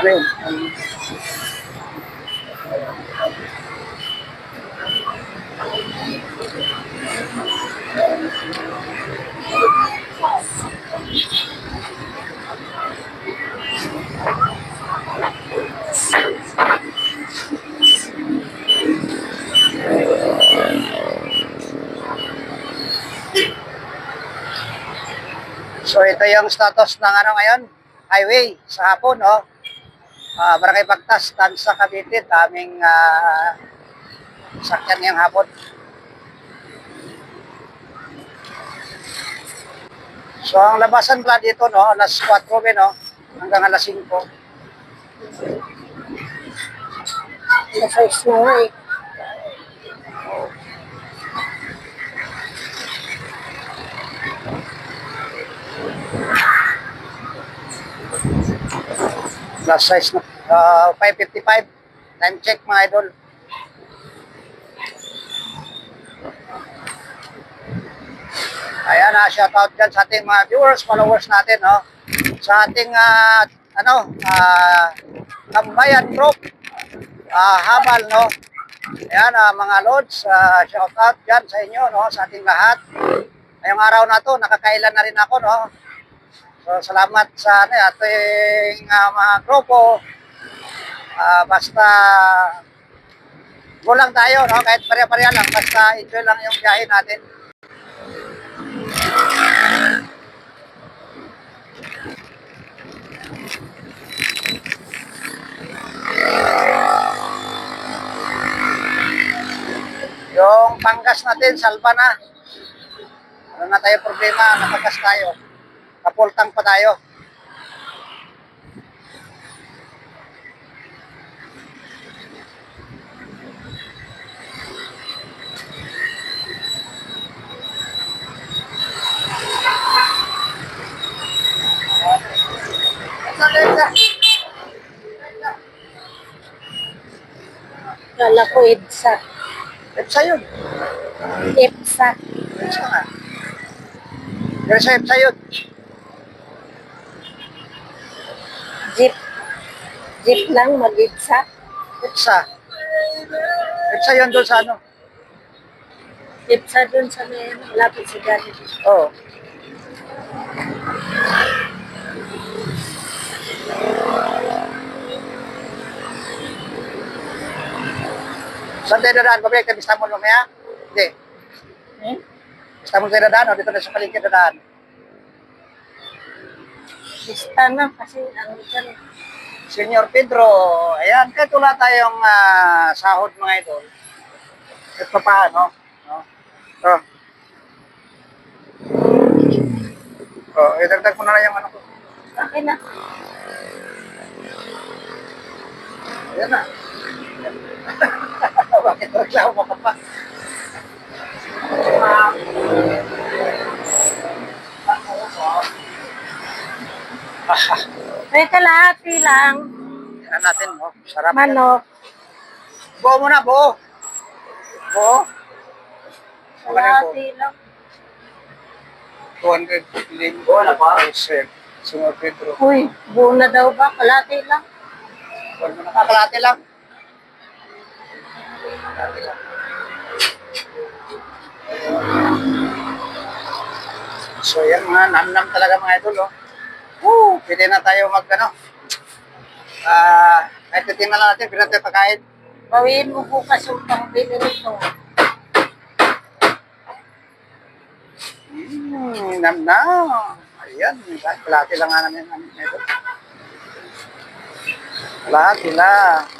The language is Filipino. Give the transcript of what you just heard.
Ano So ito yung status ng ano ngayon, highway sa hapon, oh. Uh, Barangay Pagtas, Tansa, Cavite, daming uh, sakyan ngayong hapon. So ang labasan pala dito, no, alas 4 ben, no, hanggang alas 5. Nasa na nga eh. Plus size na, uh, 555. Time check mga idol. Ayan na, shout out dyan sa ating mga viewers, followers natin, no? Sa ating, ah, ano, ah, Kambayan Group, ah, Habal, no? Ayan, ah, mga lords, ah, shout out dyan sa inyo, no? Sa ating lahat. Ngayong araw na to, nakakailan na rin ako, no? So, salamat sa ano, ating ah, mga grupo. Ah, basta go lang tayo, no? Kahit pareha-pareha lang, basta enjoy lang yung biyahe natin. Yung panggas natin, salba na. Wala na tayo problema, nakagas tayo. Kapultang pa tayo. Kala ko EDSA. EPSA yun. EPSA. EPSA nga. Pero sa EPSA yun. Jeep. Jeep lang, mag-EDSA. EPSA. EPSA yun doon sa ano. EPSA dun sa may malapit sa gani. Oo. Saan tayo dadaan? Pabalik tayo Istanbul mamaya? Hindi. Hmm? Istanbul tayo dadaan o dito na sa paligid dadaan? Bista na kasi ano dyan. Senyor Pedro, ayan, kahit wala tayong ah, sahod mga idol, kahit pa paano, no? Oh. Oh, idagdag mo na lang yung ano ko. Okay na. Ayan na. Bakit reklamo ka pa? Ah, May kalahati lang. Tingnan natin, oh. Sarap. yan. Manok. Buo muna, buo. Buo. Ano ba yung buo? Kalahati lang. 200 linggo na ba? Senyor Pedro. Uy, buo na daw ba? Kalahati lang. Mo nakakalate lang. Kalate lang. So yan mga namnam talaga mga idol oh. Woo! Pwede na tayo mag ano. Ah, kahit titingnan lang natin, pwede natin pagkain. Bawiin mo bukas yung pangbili nito. Hmm, namnam. Ayan, kalate lang nga namin namin ito. Kalate lang.